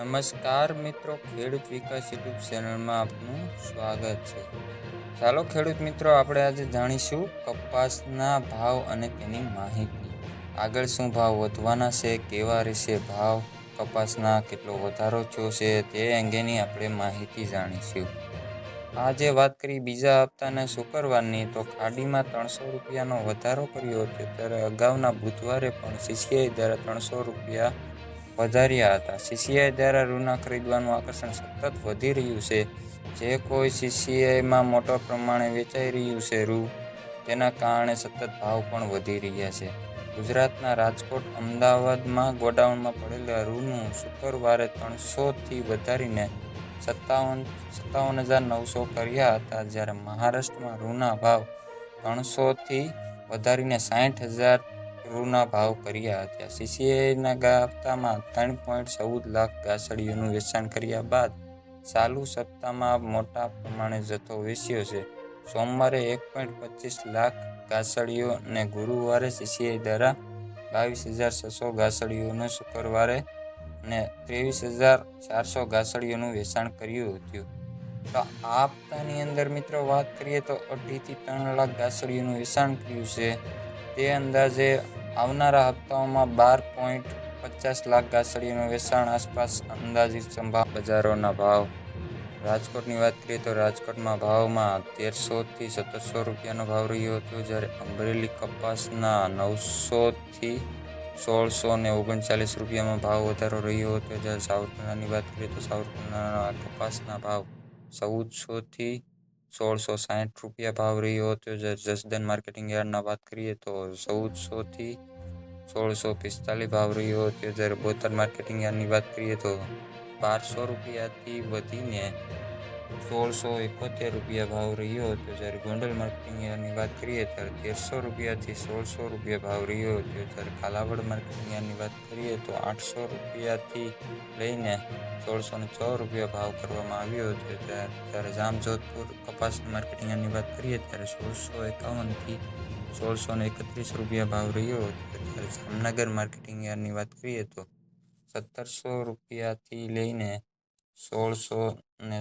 નમસ્કાર મિત્રો, ખેડૂત વિકાસ યુટ્યુબ ચેનલમાં આપનું સ્વાગત છે. ચાલો ખેડૂત મિત્રો, આપણે આજે જાણીશું કપાસના ભાવ અને તેની માહિતી. આગળ શું ભાવ વધવાના છે, કેવા રહેશે ભાવ, કપાસના કેટલો વધારો થયો છે, તે અંગેની આપણે માહિતી જાણીશું. આજે વાત કરી બીજા હપ્તાના શુક્રવારની, તો ખાડીમાં ત્રણસો રૂપિયાનો વધારો કર્યો. હતો ત્યારે અગાઉના બુધવારે પણ સીસીઆઈ દ્વારા ત્રણસો રૂપિયા વધાર્યા હતા. સીસીઆઈ દ્વારા રૂના ખરીદવાનું આકર્ષણ સતત વધી રહ્યું છે. જે કોઈ સીસીઆઈમાં મોટા પ્રમાણે વેચાઈ રહ્યું છે, રૂ, તેના કારણે સતત ભાવ પણ વધી રહ્યા છે. ગુજરાતના રાજકોટ, અમદાવાદમાં ગોડાઉનમાં પડેલા રૂનું શુક્રવારે ત્રણસોથી વધારીને સત્તાવન સત્તાવન હજાર નવસો કર્યા હતા. જ્યારે મહારાષ્ટ્રમાં રૂના ભાવ ત્રણસોથી વધારીને સાઠ હજાર રૂના ભાવ કર્યા હતા. સીસીઆઈના હપ્તામાં ત્રણ પોઈન્ટ ચૌદ લાખ ગાસડીઓનું વેચાણ કર્યા બાદ ચાલુ સપ્તાહમાં મોટા પ્રમાણે જથ્થો વેચ્યો છે. સોમવારે એક પોઈન્ટ પચીસ લાખ ગાસડીઓ અને ગુરુવારે સીસીઆઈ દ્વારા બાવીસ હજાર છસો ગાસડીઓનું શુક્રવારે અને ત્રેવીસ હજાર ચારસો ગાસડીઓનું વેચાણ કર્યું હતું. તો આ હપ્તાની અંદર મિત્રો વાત કરીએ તો અઢીથી ત્રણ લાખ ગાસડીઓનું વેચાણ કર્યું છે. તે અંદાજે આવનારા હપ્તાઓમાં બાર પોઈન્ટ પચાસ લાખ ગાસડીઓનું વેચાણ, આસપાસ અંદાજિત સંભાવ, બજારોના ભાવ. રાજકોટની વાત કરીએ તો રાજકોટમાં ભાવમાં તેરસોથી સત્તરસો રૂપિયાનો ભાવ રહ્યો હતો જ્યારે અમરેલી કપાસના નવસોથી સોળસો ને ઓગણચાલીસ રૂપિયામાં ભાવ વધારો રહ્યો હતો. જ્યારે સાવરકુંડલાની વાત કરીએ તો સાવરકુંડલાના કપાસના ભાવ ચૌદસોથી સોળસો સાઠ રૂપિયા ભાવ રહ્યો હતો. જસદન માર્કેટિંગ યાર્ડના વાત કરીએ તો ચૌદસોથી સોળસો પિસ્તાલીસ ભાવ રહ્યો હતો. જ્યારે બોતલ માર્કેટિંગ યાર્ડની વાત કરીએ તો બારસો રૂપિયાથી વધીને સોળસો એકોતેર રૂપિયા ભાવ રહ્યો હતો. જ્યારે ગોંડલ માર્કેટિંગ યાર્ડની વાત કરીએ ત્યારે તેરસો રૂપિયાથી સોળસો રૂપિયા ભાવ રહ્યો હતો. જ્યારે કાલાવડ માર્કેટિંગ યાર્ડની વાત કરીએ તો આઠસો રૂપિયાથી લઈને સોળસો ને છ રૂપિયા ભાવ કરવામાં આવ્યો હતો. ત્યારે જામજોધપુર કપાસ માર્કેટિંગ યાર્ડની વાત કરીએ ત્યારે સોળસો એકાવનથી સોળસો ને એકત્રીસ રૂપિયા ભાવ રહ્યો હતો. ત્યારે જામનગર માર્કેટિંગ યાર્ડની વાત કરીએ તો સત્તરસો રૂપિયાથી લઈને સોળસો ને